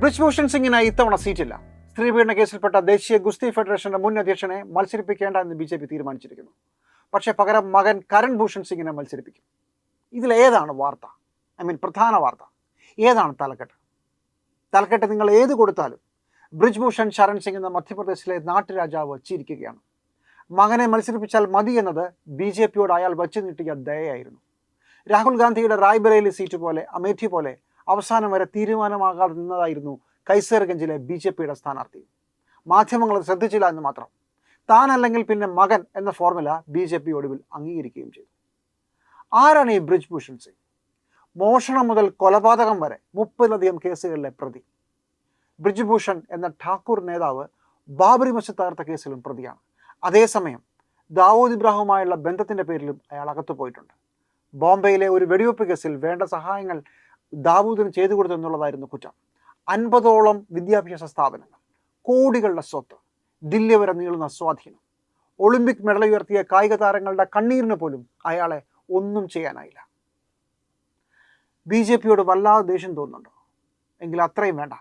ബ്രിജ്ഭൂഷൺ സിംഗിന് ഇത്തവണ സീറ്റില്ല. സ്ത്രീപീഡന കേസിൽപ്പെട്ട ദേശീയ ഗുസ്തി ഫെഡറേഷന്റെ മുൻ അധ്യക്ഷനെ മത്സരിപ്പിക്കേണ്ട എന്ന് ബി ജെ പി തീരുമാനിച്ചിരിക്കുന്നു. പക്ഷേ പകരം മകൻ കരൺ ഭൂഷൺ സിംഗിനെ മത്സരിപ്പിക്കും. ഇതിലേതാണ് വാർത്ത? ഐ മീൻ പ്രധാന വാർത്ത. ഏതാണ് തലക്കെട്ട്? തലക്കെട്ട് നിങ്ങൾ ഏത് കൊടുത്താലും ബ്രിജ്ഭൂഷൺ ശരൺ സിംഗ് എന്ന മധ്യപ്രദേശിലെ നാട്ടുരാജാവ് ചിരിക്കുകയാണ്. മകനെ മത്സരിപ്പിച്ചാൽ മതി എന്നത് ബി ജെ പിയോട് അയാൾ വച്ചു നീട്ടിയ ദയയായിരുന്നു. രാഹുൽ ഗാന്ധിയുടെ റായ്ബറേലി സീറ്റ് പോലെ അമേഠി പോലെ അവസാനം വരെ തീരുമാനമാകാതെ നിന്നതായിരുന്നു കൈസേർഗഞ്ചിലെ ബി ജെ പിയുടെ സ്ഥാനാർത്ഥി. മാധ്യമങ്ങൾ ശ്രദ്ധിച്ചില്ല എന്ന് മാത്രം. താനല്ലെങ്കിൽ പിന്നെ മകൻ എന്ന ഫോർമുല ബി ജെ പി ഒടുവിൽ അംഗീകരിക്കുകയും ചെയ്തു. ആരാണ് ഈ ബ്രിജ് ഭൂഷൺ സിംഗ്? മോഷണം മുതൽ കൊലപാതകം വരെ മുപ്പതിലധികം കേസുകളിലെ പ്രതി. ബ്രിജ് ഭൂഷൺ എന്ന ഠാക്കൂർ നേതാവ് ബാബറി മസ്ജിദ് തകർത്ത കേസിലും പ്രതിയാണ്. അതേസമയം ദാവൂദ് ഇബ്രാഹുമായുള്ള ബന്ധത്തിന്റെ പേരിലും അയാൾ അകത്തു പോയിട്ടുണ്ട് ബോംബെയിലെ ഒരു വെടിവെപ്പ് കേസിൽ വേണ്ട സഹായങ്ങൾ ദാവൂദിന് ചെയ്തു കൊടുത്തു എന്നുള്ളതായിരുന്നു കുറ്റം. അൻപതോളം വിദ്യാഭ്യാസ സ്ഥാപനങ്ങൾ കോടികളുടെ സ്വത്ത് ദില്ലി വരെ നീളുന്ന സ്വാധീനം ഒളിമ്പിക് മെഡൽ ഉയർത്തിയ കായിക താരങ്ങളുടെ കണ്ണീരിന് പോലും അയാളെ ഒന്നും ചെയ്യാനായില്ല. ബി ജെ പിയോട് വല്ലാതെ ദേഷ്യം തോന്നുന്നുണ്ടോ? എങ്കിൽ അത്രയും വേണ്ട.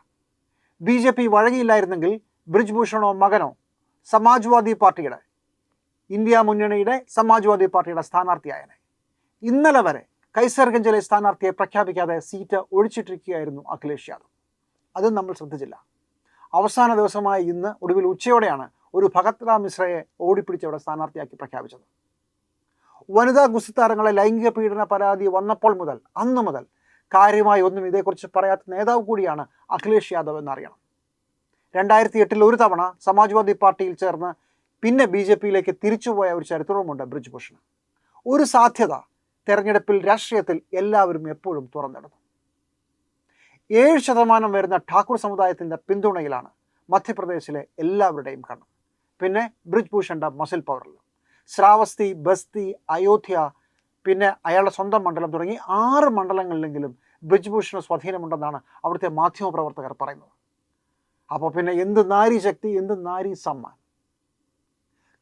ബി ജെ പി വഴങ്ങിയില്ലായിരുന്നെങ്കിൽ ബ്രിജ്ഭൂഷണോ മകനോ സമാജ്വാദി പാർട്ടിയുടെ ഇന്ത്യ മുന്നണിയുടെ സമാജ്വാദി പാർട്ടിയുടെ സ്ഥാനാർത്ഥിയായനെ. ഇന്നലെ വരെ കൈസർഗഞ്ചിലെ സ്ഥാനാർത്ഥിയെ പ്രഖ്യാപിക്കാതെ സീറ്റ് ഒഴിച്ചിട്ടിരിക്കുകയായിരുന്നു അഖിലേഷ് യാദവ്. അതും നമ്മൾ ശ്രദ്ധിച്ചില്ല. അവസാന ദിവസമായ ഇന്ന് ഒടുവിൽ ഉച്ചയോടെയാണ് ഒരു ഭഗത് റാം മിശ്രയെ ഓടിപ്പിടിച്ച് അവിടെ സ്ഥാനാർത്ഥിയാക്കി പ്രഖ്യാപിച്ചത്. വനിതാ ഗുസ്തി താരങ്ങളെ ലൈംഗിക പീഡന പരാതി വന്നപ്പോൾ മുതൽ അന്ന് മുതൽ കാര്യമായി ഒന്നും ഇതേക്കുറിച്ച് പറയാത്ത നേതാവ് കൂടിയാണ് അഖിലേഷ് യാദവ് എന്നറിയണം. രണ്ടായിരത്തി എട്ടിൽ ഒരു തവണ സമാജ്വാദി പാർട്ടിയിൽ ചേർന്ന് പിന്നെ ബി ജെ പിയിലേക്ക് തിരിച്ചുപോയ ഒരു ചരിത്രവുമുണ്ട് ബ്രിജ്ഭൂഷണ് ഒരു സാധ്യത തെരഞ്ഞെടുപ്പിൽ രാഷ്ട്രീയത്തിൽ എല്ലാവരും എപ്പോഴും തുറന്നിടുന്നു. ഏഴ് ശതമാനം വരുന്ന ഠാക്കൂർ സമുദായത്തിന്റെ പിന്തുണയിലാണ് മധ്യപ്രദേശിലെ എല്ലാവരുടെയും കണ്ണ്. പിന്നെ ബ്രിജ് ഭൂഷണ്ട മസിൽ പവറിലും ശ്രാവസ്തി ബസ്തി അയോധ്യ പിന്നെ അയാളുടെ സ്വന്തം മണ്ഡലം തുടങ്ങി ആറ് മണ്ഡലങ്ങളിലെങ്കിലും ബ്രിജ്ഭൂഷണ സ്വാധീനമുണ്ടെന്നാണ് അവിടുത്തെ മാധ്യമപ്രവർത്തകർ പറയുന്നത്. അപ്പോൾ പിന്നെ എന്ത് നാരി ശക്തി എന്ത് നാരി സമ്മാൻ?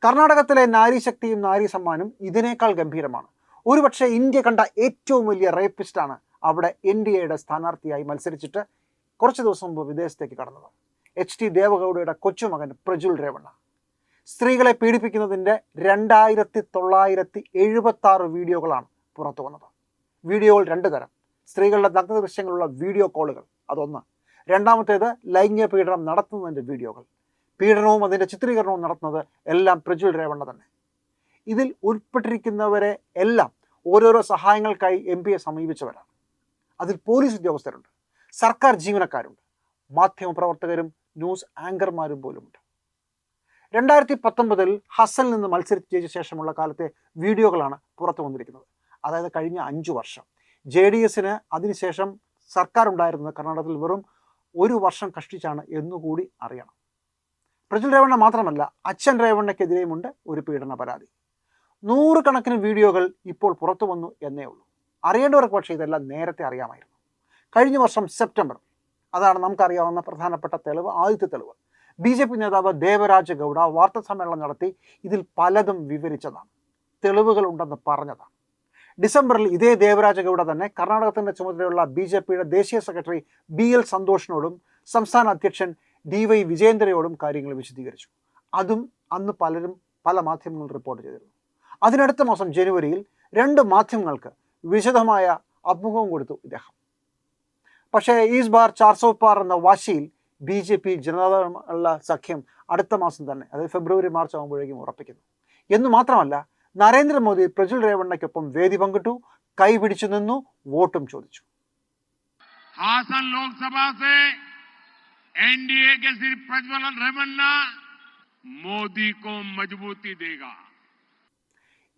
കർണാടകത്തിലെ നാരി ശക്തിയും നാരി സമ്മാനും ഇതിനേക്കാൾ ഗംഭീരമാണ്. ഒരുപക്ഷെ ഇന്ത്യ കണ്ട ഏറ്റവും വലിയ റേപ്പിസ്റ്റാണ് അവിടെ എൻ ഡി എയുടെ സ്ഥാനാർത്ഥിയായി മത്സരിച്ചിട്ട് കുറച്ച് ദിവസം മുമ്പ് വിദേശത്തേക്ക് കടന്നത്. എച്ച് ടി ദേവഗൗഡയുടെ കൊച്ചുമകൻ പ്രജുൽ രേവണ്ണ. സ്ത്രീകളെ പീഡിപ്പിക്കുന്നതിന്റെ രണ്ടായിരത്തി തൊള്ളായിരത്തി എഴുപത്തി ആറ് വീഡിയോകളാണ് പുറത്തു വന്നത്. വീഡിയോകൾ രണ്ട് തരം. സ്ത്രീകളുടെ നഗ്നദൃശ്യങ്ങളുള്ള വീഡിയോ കോളുകൾ അതൊന്ന്. രണ്ടാമത്തേത് ലൈംഗിക പീഡനം നടത്തുന്നതിന്റെ വീഡിയോകൾ. പീഡനവും അതിന്റെ ചിത്രീകരണവും നടത്തുന്നത് എല്ലാം പ്രജുൽ രേവണ്ണ തന്നെ. ഇതിൽ ഉൾപ്പെട്ടിരിക്കുന്നവരെ എല്ലാം ഓരോരോ സഹായങ്ങൾക്കായി എം പിയെ സമീപിച്ചവരാണ്. അതിൽ പോലീസ് ഉദ്യോഗസ്ഥരുണ്ട്. സർക്കാർ ജീവനക്കാരുണ്ട്. മാധ്യമപ്രവർത്തകരും ന്യൂസ് ആങ്കർമാരും പോലുമുണ്ട്. രണ്ടായിരത്തി പത്തൊമ്പതിൽ ഹസൽ നിന്ന് മത്സരിച്ച് ശേഷമുള്ള കാലത്തെ വീഡിയോകളാണ് പുറത്തു വന്നിരിക്കുന്നത്. അതായത് കഴിഞ്ഞ അഞ്ചു വർഷം. ജെ ഡി എസിന് അതിനുശേഷം സർക്കാർ ഉണ്ടായിരുന്നത് കർണാടകത്തിൽ വെറും ഒരു വർഷം കഷ്ടിച്ചാണ് എന്നുകൂടി അറിയണം. പ്രജുൽ രേവണ്ണ മാത്രമല്ല അച്ഛൻ രേവണ്ണയ്ക്കെതിരെയുമുണ്ട് ഒരു പീഡന പരാതി. നൂറുകണക്കിന് വീഡിയോകൾ ഇപ്പോൾ പുറത്തു വന്നു എന്നേ ഉള്ളൂ. അറിയേണ്ടവർക്ക് പക്ഷേ ഇതെല്ലാം നേരത്തെ അറിയാമായിരുന്നു. കഴിഞ്ഞ വർഷം സെപ്റ്റംബർ അതാണ് നമുക്കറിയാവുന്ന പ്രധാനപ്പെട്ട തെളിവ് ആദ്യത്തെ തെളിവ്. ബി ജെ പി നേതാവ് ദേവരാജ ഗൗഡ വാർത്താ സമ്മേളനം നടത്തി ഇതിൽ പലതും വിവരിച്ചതാണ്. തെളിവുകൾ ഉണ്ടെന്ന് പറഞ്ഞതാണ്. ഡിസംബറിൽ ഇതേ ദേവരാജ ഗൗഡ തന്നെ കർണാടകത്തിന്റെ ചുമതലയുള്ള ബി ജെ പിയുടെ ദേശീയ സെക്രട്ടറി ബി എൽ സന്തോഷിനോടും സംസ്ഥാന അധ്യക്ഷൻ ഡി വൈ വിജയേന്ദ്രയോടും കാര്യങ്ങൾ വിശദീകരിച്ചു. അതും അന്ന് പലരും പല മാധ്യമങ്ങളും റിപ്പോർട്ട് ചെയ്തിരുന്നു. അതിനടുത്ത മാസം ജനുവരിയിൽ രണ്ട് മാധ്യമങ്ങൾക്ക് വിശദമായ അഭിമുഖവും കൊടുത്തു ഇദ്ദേഹം. പക്ഷേ ഈസ് ബാർ ചാർസോപ്പാർ എന്ന വാശിയിൽ ബി ജെ പി ജനതാദളമുള്ള സഖ്യം അടുത്ത മാസം തന്നെ അതായത് ഫെബ്രുവരി മാർച്ച് ആകുമ്പോഴേക്കും ഉറപ്പിക്കുന്നു. എന്ന് മാത്രമല്ല നരേന്ദ്രമോദി പ്രജുൽ രേവണ്ണയ്ക്കൊപ്പം വേദി പങ്കിട്ടു കൈപിടിച്ചു നിന്നു വോട്ടും ചോദിച്ചു. Hassan Lok Sabha N D A സിർഫ് പ്രജ്വലൻ രമന്ന മോദി കോ മജബൂത്തി ദേഗാ.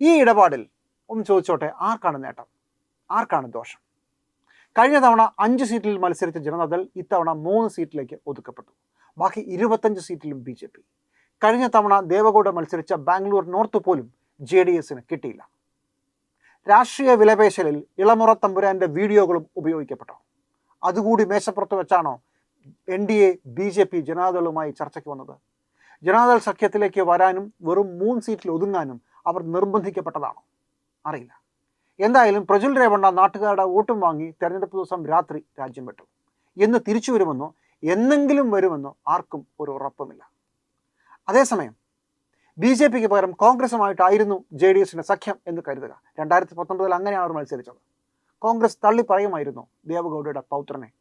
ഈ ഇടപാടിൽ ഒന്ന് ചോദിച്ചോട്ടെ ആർക്കാണ് നേട്ടം? ആർക്കാണ് ദോഷം? കഴിഞ്ഞ തവണ അഞ്ച് സീറ്റിൽ മത്സരിച്ച ജനതാദൾ ഇത്തവണ മൂന്ന് സീറ്റിലേക്ക് ഒതുക്കപ്പെട്ടു. ബാക്കി ഇരുപത്തഞ്ച് സീറ്റിലും ബി ജെ പി. കഴിഞ്ഞ തവണ ദേവഗൌഡ മത്സരിച്ച ബാംഗ്ലൂർ നോർത്ത് പോലും ജെ ഡി എസിന് കിട്ടിയില്ല. രാഷ്ട്രീയ വിലപേശലിൽ ഇളമുറ തമ്പുരാന്റെ വീഡിയോകളും ഉപയോഗിക്കപ്പെട്ടു? അതുകൂടി മേശപ്പുറത്ത് വെച്ചാണോ N D A B J P ജനതാദളുമായി ചർച്ചയ്ക്ക് വന്നത്? ജനതാദൾ സഖ്യത്തിലേക്ക് വരാനും വെറും മൂന്ന് സീറ്റിൽ ഒതുങ്ങാനും അവർ നിർബന്ധിക്കപ്പെട്ടതാണോ. അറിയില്ല. എന്തായാലും പ്രജുൽ രേവണ്ണ നാട്ടുകാരുടെ വോട്ടും വാങ്ങി തെരഞ്ഞെടുപ്പ് ദിവസം രാത്രി രാജ്യം വിട്ടു. എന്ന് തിരിച്ചു വരുമെന്നോ എന്നെങ്കിലും വരുമെന്നോ ആർക്കും ഒരു ഉറപ്പുമില്ല. അതേസമയം ബി ജെ പിക്ക് പകരം കോൺഗ്രസുമായിട്ടായിരുന്നു ജെ ഡി എസിന്റെ സഖ്യം എന്ന് കരുതുക. രണ്ടായിരത്തി പത്തൊമ്പതിൽ അങ്ങനെയാണ് മത്സരിച്ചത്. കോൺഗ്രസ് തള്ളി പറയുമായിരുന്നു ദേവഗൌഡയുടെ പൗത്രനെ.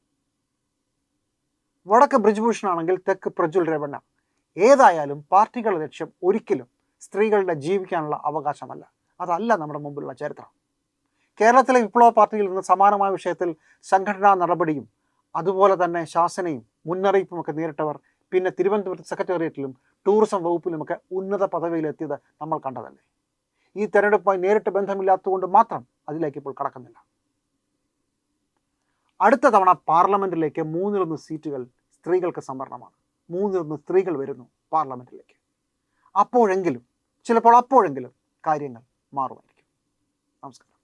വടക്ക് ബ്രിജ്ഭൂഷൺ ആണെങ്കിൽ തെക്ക് പ്രജ്വൽ രേവണ്ണ. ഏതായാലും പാർട്ടികളുടെ ലക്ഷ്യം ഒരിക്കലും സ്ത്രീകളുടെ ജീവിക്കാനുള്ള അവകാശമല്ല. അതല്ല നമ്മുടെ മുമ്പിലുള്ള ചരിത്രം. കേരളത്തിലെ വിപ്ലവ പാർട്ടിയിൽ നിന്ന് സമാനമായ വിഷയത്തിൽ സംഘടനാ നടപടിയും അതുപോലെ തന്നെ ശാസനയും മുന്നറിയിപ്പും ഒക്കെ നേരിട്ടവർ പിന്നെ തിരുവനന്തപുരത്ത് സെക്രട്ടേറിയറ്റിലും ടൂറിസം വകുപ്പിലുമൊക്കെ ഉന്നത പദവിയിലെത്തിയത് നമ്മൾ കണ്ടതല്ലേ? ഈ തെരഞ്ഞെടുപ്പുമായി നേരിട്ട് ബന്ധമില്ലാത്തതുകൊണ്ട് മാത്രം അതിലേക്ക് ഇപ്പോൾ കടക്കുന്നില്ല. അടുത്ത തവണ പാർലമെന്റിലേക്ക് മൂന്നിലൊന്ന് സീറ്റുകൾ സ്ത്രീകൾക്ക് സംവരണമാണ്. മൂന്നിലൊന്ന് സ്ത്രീകൾ വരുന്നു പാർലമെന്റിലേക്ക്. അപ്പോഴെങ്കിലും ചിലപ്പോൾ അപ്പോഴെങ്കിലും കാര്യങ്ങൾ മാറുമായിരിക്കും. നമസ്കാരം.